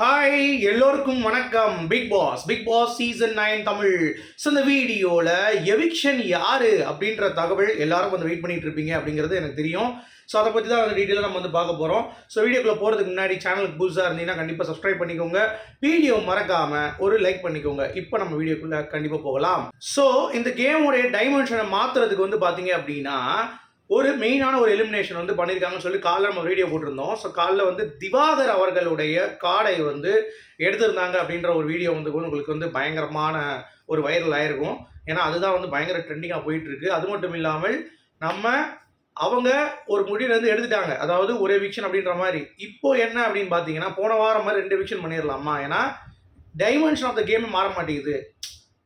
Hi எல்லோருக்கும் வணக்கம். Bigg Boss Bigg Boss season nine Tamil. So இந்த வீடியோவில் எவிக்ஷன் யாரு அப்படின்ற தகவல் எல்லாரும் வந்து வெயிட் பண்ணிட்டு இருப்பீங்க அப்படிங்கிறது எனக்கு தெரியும். ஸோ அதை பற்றி தான் அந்த டீட்டெயிலாக நம்ம வந்து பார்க்க போகிறோம் ஸோ வீடியோக்குள்ள போகிறதுக்கு முன்னாடி சேனலுக்கு புதுசாக இருந்தீங்கன்னா கண்டிப்பாக சப்ஸ்கிரைப் பண்ணிக்கோங்க. வீடியோ மறக்காமல் ஒரு லைக் பண்ணிக்கோங்க. இப்போ நம்ம வீடியோக்குள்ளே கண்டிப்பாக போகலாம். ஸோ இந்த கேமோடைய டைமென்ஷனை மாற்றுறதுக்கு வந்து பார்த்தீங்க அப்படின்னா ஒரு மெயினான ஒரு எலிமினேஷன் வந்து பண்ணியிருக்காங்கன்னு சொல்லி காலைல நம்ம வீடியோ போட்டிருந்தோம். ஸோ காலைல வந்து திவாகர் அவர்களுடைய காடை வந்து எடுத்திருந்தாங்க அப்படின்ற ஒரு வீடியோ வந்து கூட உங்களுக்கு வந்து பயங்கரமான ஒரு வைரல் ஆயிருக்கும். ஏன்னா அதுதான் வந்து பயங்கர ட்ரெண்டிங்காக போயிட்டு இருக்கு அது மட்டும் இல்லாமல் நம்ம அவங்க ஒரு முடிவுலேருந்து எடுத்துட்டாங்க. அதாவது ஒரு எவிக்ஷன் அப்படின்ற மாதிரி. இப்போ என்ன அப்படின்னு பார்த்தீங்கன்னா போன வாரம் மாதிரி ரெண்டு எவிக்ஷன் பண்ணிடலாமா ஏன்னா டைமென்ஷன் ஆஃப் த கேமே மாற மாட்டேங்குது.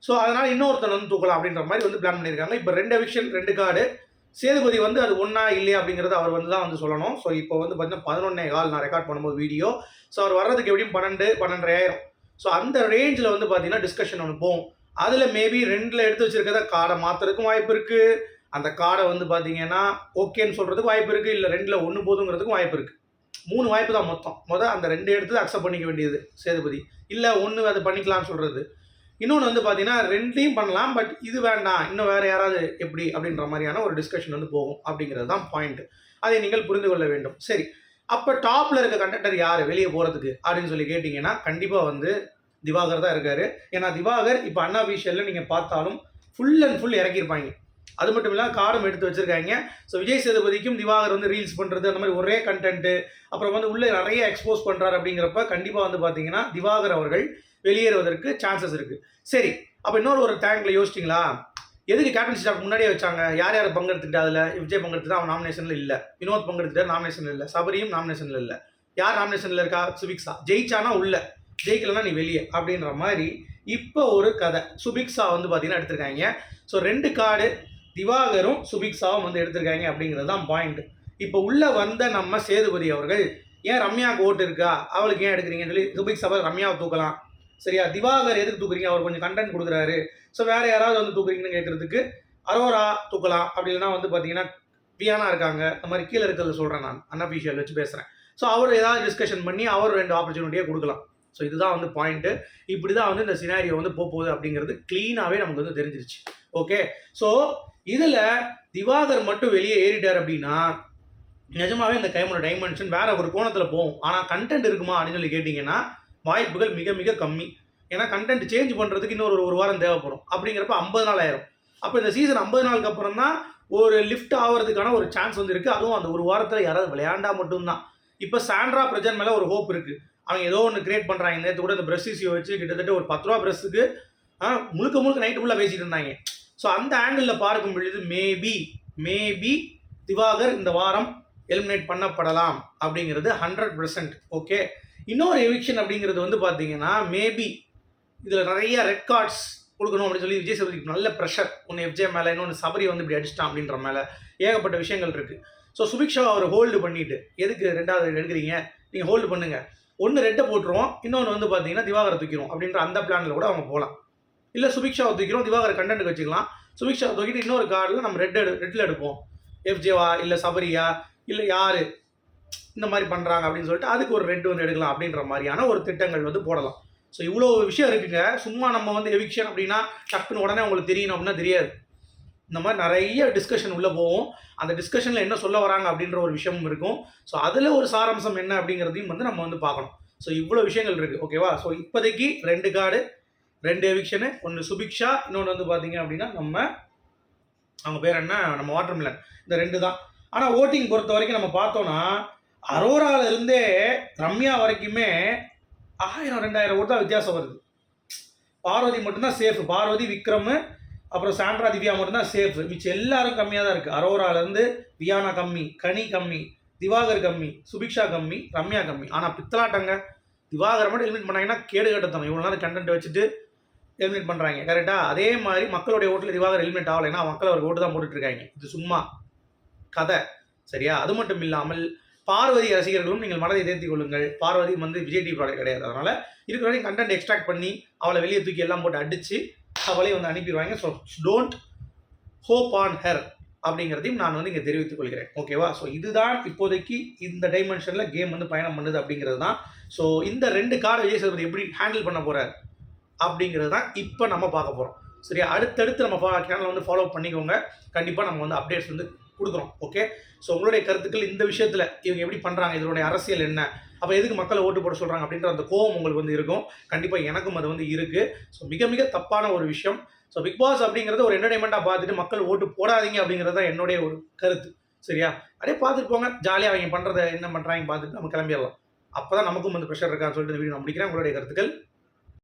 ஸோ அதனால் இன்னொருத்தன் வந்து தூக்கலாம் அப்படின்ற மாதிரி வந்து பிளான் பண்ணியிருக்காங்க இப்போ ரெண்டு எவிக்ஷன் ரெண்டு கார்டு. சேதுபதி வந்து அது ஒன்றா இல்லையா அப்படிங்கிறத அவர் வந்து தான் வந்து சொல்லணும். ஸோ இப்போ வந்து பார்த்தீங்கன்னா பதினொன்னே கால் நான் ரெக்கார்ட் பண்ணும்போது வீடியோ ஸோ அவர் வர்றதுக்கு எப்படியும் பன்னெண்டு பன்னெண்டாயிரம் ஸோ அந்த ரேஞ்சில் வந்து பார்த்தீங்கன்னா டிஸ்கஷன் ஒன்று போகும். அதில் மேபி ரெண்டில் எடுத்து வச்சுருக்கத கார்டை மாற்றுறதுக்கும் வாய்ப்பு இருக்குது அந்த கார்டை வந்து பார்த்தீங்கன்னா ஓகேன்னு சொல்கிறதுக்கு வாய்ப்பு இருக்குது இல்லை ரெண்டில் ஒன்று போதுங்கிறதுக்கும் வாய்ப்பு இருக்குது மூணு வாய்ப்பு தான் மொத்தம். மொதல் அந்த ரெண்டு எடுத்து அக்செப்ட் பண்ணிக்க வேண்டியது சேதுபதி. இல்லை ஒன்று அது பண்ணிக்கலாம்னு சொல்கிறது இன்னொன்று வந்து பார்த்தீங்கன்னா ரெண்டையும் பண்ணலாம் பட் இது வேண்டாம் இன்னும் வேறு யாராவது எப்படி அப்படின்ற மாதிரியான ஒரு டிஸ்கஷன் வந்து போகும் அப்படிங்கிறது தான் பாயிண்ட் அதை நீங்கள் புரிந்து கொள்ள வேண்டும். சரி அப்போ டாப்பில் இருக்க கண்டக்டர் யார்? வெளியே போகிறதுக்கு அப்படின்னு சொல்லி கேட்டிங்கன்னா கண்டிப்பாக வந்து திவாகர் தான் இருக்கார். ஏன்னா திவாகர் இப்போ அண்ணா நீங்கள் பார்த்தாலும் ஃபுல் அண்ட் ஃபுல் இறக்கியிருப்பாங்க. அது மட்டும் இல்லாமல் கார்டும் எடுத்து வச்சிருக்காங்க. ஸோ விஜய் சேதுபதிக்கும் திவாகர் வந்து ரீல்ஸ் பண்ணுறது அந்த மாதிரி ஒரே கண்டென்ட்டு அப்புறம் வந்து உள்ளே நிறைய எக்ஸ்போஸ் பண்ணுறாரு அப்படிங்கிறப்ப கண்டிப்பாக வந்து பார்த்தீங்கன்னா திவாகர் அவர்கள் வெளியேறுவதற்கு சான்சஸ் இருக்குது சரி அப்போ இன்னொரு ஒரு தேங்கில் யோசிச்சிங்களா? எதுக்கு கேப்டன் ஸ்டாஃப் முன்னாடியே வச்சாங்க? யார் யார் பங்கெடுத்துக்கிட்டா அதில்? விஜய் பங்கெடுத்துட்டா அவன் நாமினேஷனில் இல்லை. வினோத் பங்கெடுத்துட்டா நாமினேஷன் இல்லை. சபரியும் நாமினேஷனில் இல்லை. யார் நாமினேஷனில் இருக்கா? சுபிக்ஸா ஜெயிச்சானா உள்ள. ஜெயிக்கலன்னா நீ வெளியே. அப்படின்ற மாதிரி இப்போ ஒரு கதை. சுபிக்ஸா வந்து பார்த்தீங்கன்னா எடுத்திருக்காங்க. ஸோ ரெண்டு கார்டு திவாகரும் சுபிக்ஸாவும் வந்து எடுத்திருக்காங்க அப்படிங்கிறது தான் பாயிண்ட் இப்போ உள்ள வந்த நம்ம சேதுபதி அவர்கள் ஏன் ரம்யாவுக்கு ஓட்டு இருக்கா? அவளுக்கு ஏன் எடுக்கிறீங்கன்னு சொல்லி சுபிக்ஸாவை ரம்யாவை தூக்கலாம். சரியா? திவாகர் எதுக்கு தூக்குறீங்க? அவர் கொஞ்சம் கண்டென்ட் கொடுக்குறாரு. ஸோ வேற யாராவது வந்து தூக்குறீங்கன்னு கேட்குறதுக்கு அரோரா தூக்கலாம். அப்படி இல்லைன்னா வந்து பார்த்தீங்கன்னா வியானா இருக்காங்க. இந்த மாதிரி கீழே இருக்கிறத சொல்கிறேன் நான். அன்அஃபிஷியல் வச்சு பேசுகிறேன் ஸோ அவர் ஏதாவது டிஸ்கஷன் பண்ணி அவர் ரெண்டு ஆப்பர்ச்சுனிட்டியே கொடுக்கலாம். ஸோ இதுதான் வந்து பாயிண்ட்டு இப்படி தான் வந்து இந்த சினாரியோ வந்து போக போகுது அப்படிங்கிறது க்ளீனாகவே நமக்கு வந்து தெரிஞ்சிருச்சு. ஓகே ஸோ இதில் திவாகர் மட்டும் வெளியே ஏறிட்டார் அப்படின்னா நிஜமாவே இந்த கைமோட டைமென்ஷன் வேற ஒரு கோணத்தில் போகும். ஆனால் கண்டென்ட் இருக்குமா அப்படின்னு சொல்லி கேட்டிங்கன்னா வாய்ப்புகள் மிக மிக கம்மி. ஏன்னா கண்டென்ட் சேஞ்ச் பண்ணுறதுக்கு இன்னொரு ஒரு வாரம் தேவைப்படும். அப்படிங்கிறப்ப ஐம்பது நாள் ஆயிரும். அப்போ இந்த சீசன் ஐம்பது நாளுக்கு அப்புறம் தான் ஒரு லிஃப்ட் ஆகிறதுக்கான ஒரு சான்ஸ் வந்து இருக்குது அதுவும் அந்த ஒரு வாரத்தில் யாராவது விளையாண்டா மட்டும்தான். இப்போ சாண்ட்ரா பிரஜன் மேலே ஒரு ஹோப் இருக்குது அவங்க ஏதோ ஒன்று கிரியேட் பண்ணுறாங்க நேற்று கூட இந்த ப்ரெஷ் இஷ்யூ வச்சு கிட்டத்தட்ட ஒரு பத்து ரூபா ப்ரெஸ்ஸுக்கு முழுக்க முழுக்க நைட்டு ஃபுல்லாக பேசிகிட்டு இருந்தாங்க. ஸோ அந்த ஆங்கிளில் பார்க்கும் பொழுது மேபி மேபி திவாகர் இந்த வாரம் எலிமினேட் பண்ணப்படலாம் அப்படிங்கிறது ஹண்ட்ரட் பர்சன்ட் ஓகே இன்னொரு எவிக்ஷன் அப்படிங்கிறது வந்து பார்த்தீங்கன்னா மேபி இதில் நிறைய ரெட் கார்ட்ஸ் கொடுக்கணும் அப்படின்னு சொல்லி விஜய் சேதுபதிக்கு நல்ல ப்ரெஷர் ஒன்று எஃப்ஜே மேலே இன்னொன்று சபரி வந்து இப்படி அடிச்சிட்டான் அப்படின்ற மேலே ஏகப்பட்ட விஷயங்கள் இருக்குது ஸோ சுபிக்ஷா அவர் ஹோல்டு பண்ணிட்டு எதுக்கு ரெண்டாவது எடுக்கிறீங்க? நீங்கள் ஹோல்டு பண்ணுங்கள் ஒன்று ரெட்டை போட்டுருவோம் இன்னொன்று வந்து பார்த்தீங்கன்னா திவாகரை தூக்கிடுவோம் அப்படின்ற அந்த பிளானில் கூட அவங்க போகலாம் இல்லை சுபிக்ஷாவை தூக்கிறோம் திவாகர் கண்டென்ட் வச்சுக்கலாம். சுபிக்ஷாவை தூக்கிட்டு இன்னொரு கார்டில் நம்ம ரெட் எடு ரெட்டில் எடுப்போம். எஃப்ஜேவா இல்லை சபரியா இல்லை யார்? இந்த மாதிரி பண்ணுறாங்க அப்படின்னு சொல்லிட்டு அதுக்கு ஒரு ரெட் வந்து எடுக்கலாம் அப்படின்ற மாதிரியான ஒரு திட்டங்கள் வந்து போடலாம். ஸோ இவ்வளோ விஷயம் இருக்குங்க. சும்மா நம்ம வந்து எவிக்ஷன் அப்படின்னா டக்குன்னு உடனே உங்களுக்கு தெரியணும் அப்படின்னா தெரியாது. இந்த மாதிரி நிறைய டிஸ்கஷன் உள்ளே போகும். அந்த டிஸ்கஷனில் என்ன சொல்ல வராங்க அப்படின்ற ஒரு விஷயமும் இருக்கும். ஸோ அதில் ஒரு சாராம்சம் என்ன அப்படிங்கிறதையும் வந்து நம்ம வந்து பார்க்கணும். ஸோ இவ்வளோ விஷயங்கள் இருக்குது ஓகேவா ஸோ இப்போதைக்கு ரெண்டு கார்டு ரெண்டு எவிக்ஷனு ஒன்று சுபிக்ஷா இன்னொன்று வந்து பார்த்தீங்க அப்படின்னா நம்ம அவங்க பேர் என்ன? நம்ம வாட்டர்மிலன் இந்த ரெண்டு தான். ஆனால் ஓட்டிங் பொறுத்த வரைக்கும் நம்ம பார்த்தோன்னா அரோராவிலிருந்தே ரம்யா வரைக்குமே ஆயிரம் ரெண்டாயிரம் ஓட்டு தான் வித்தியாசம் வருது. பார்வதி மட்டும்தான் சேஃப் பார்வதி விக்ரம் அப்புறம் சாண்ட்ரா திவ்யா மட்டும்தான் சேஃப் மிச்சம் எல்லாரும் கம்மியாக தான் இருக்குது அரோராலேருந்து வியானா கம்மி கனி கம்மி திவாகர் கம்மி சுபிக்ஷா கம்மி ரம்யா கம்மி. ஆனால் பித்தலாட்டங்க திவாகர் மட்டும் எலிமினேட் பண்ணாங்கன்னா கேடு கட்டத்தனம். இவ்வளோ நேரம் கண்டென்ட் வச்சுட்டு எலிமினேட் பண்ணுறாங்க கரெக்டாக அதே மாதிரி மக்களுடைய ஓட்டில் திவாகர் எலிமினேட் ஆகலை. ஏன்னா மக்கள் அவருக்கு ஓட்டு தான் போட்டுட்ருக்காங்க. இது சும்மா கதை. சரியா? அது மட்டும் இல்லாமல் பார்வதி ரசிகர்களும் நீங்கள் மனதை தேர்த்தி கொள்ளுங்கள். பார்வதி வந்து விஜய் டிவி ப்ராடக்ட் கிடையாது. அதனால் இருக்கிற வரைக்கும் கண்டென்ட் எக்ஸ்ட்ராக்ட் பண்ணி அவளை வெளியே தூக்கி எல்லாம் போட்டு அடித்து அவளை வந்து அனுப்பிடுவாங்க. So don't hope on her அப்படிங்கிறதையும் நான் வந்து இங்கே தெரிவித்துக் கொள்கிறேன். ஓகேவா ஸோ இதுதான் இப்போதைக்கு இந்த டைமென்ஷனில் கேம் வந்து பயணம் பண்ணுது அப்படிங்கிறது தான். ஸோ இந்த ரெண்டு கார்டை விஜய் சேதுபதி எப்படி ஹேண்டில் பண்ண போகிறார் அப்படிங்கிறது தான் இப்போ நம்ம பார்க்க போகிறோம் சரியா? அடுத்தடுத்து நம்ம சேனலை வந்து ஃபாலோ பண்ணிக்கோங்க. கண்டிப்பாக நம்ம வந்து அப்டேட்ஸ் வந்து கொடுக்குறோம். ஓகே ஸோ உங்களுடைய கருத்துக்கள் இந்த விஷயத்தில் இவங்க எப்படி பண்ணுறாங்க இதனுடைய அரசியல் என்ன? அப்போ எதுக்கு மக்களை ஓட்டு போட சொல்கிறாங்க அப்படின்ற அந்த கோவம் உங்களுக்கு வந்து இருக்கும். கண்டிப்பாக எனக்கும் அது வந்து இருக்குது ஸோ மிக மிக தப்பான ஒரு விஷயம். ஸோ பிக் பாஸ் அப்படிங்கிறத ஒரு என்டர்டைன்மெண்ட்டாக பார்த்துட்டு மக்கள் ஓட்டு போடாதீங்க அப்படிங்கிறது தான் என்னுடைய ஒரு கருத்து. சரியா? அப்படியே பார்த்துட்டு போங்க. ஜாலியாக அவங்க பண்ணுறத என்ன பண்ணுறாங்க பார்த்துட்டு நம்ம கிளம்பிடலாம். அப்போ தான் நமக்கும் வந்து ப்ரெஷர் இருக்கான்னு சொல்லிட்டு இந்த வீடியோ நான் முடிக்கிறேன். உங்களுடைய கருத்துக்கள்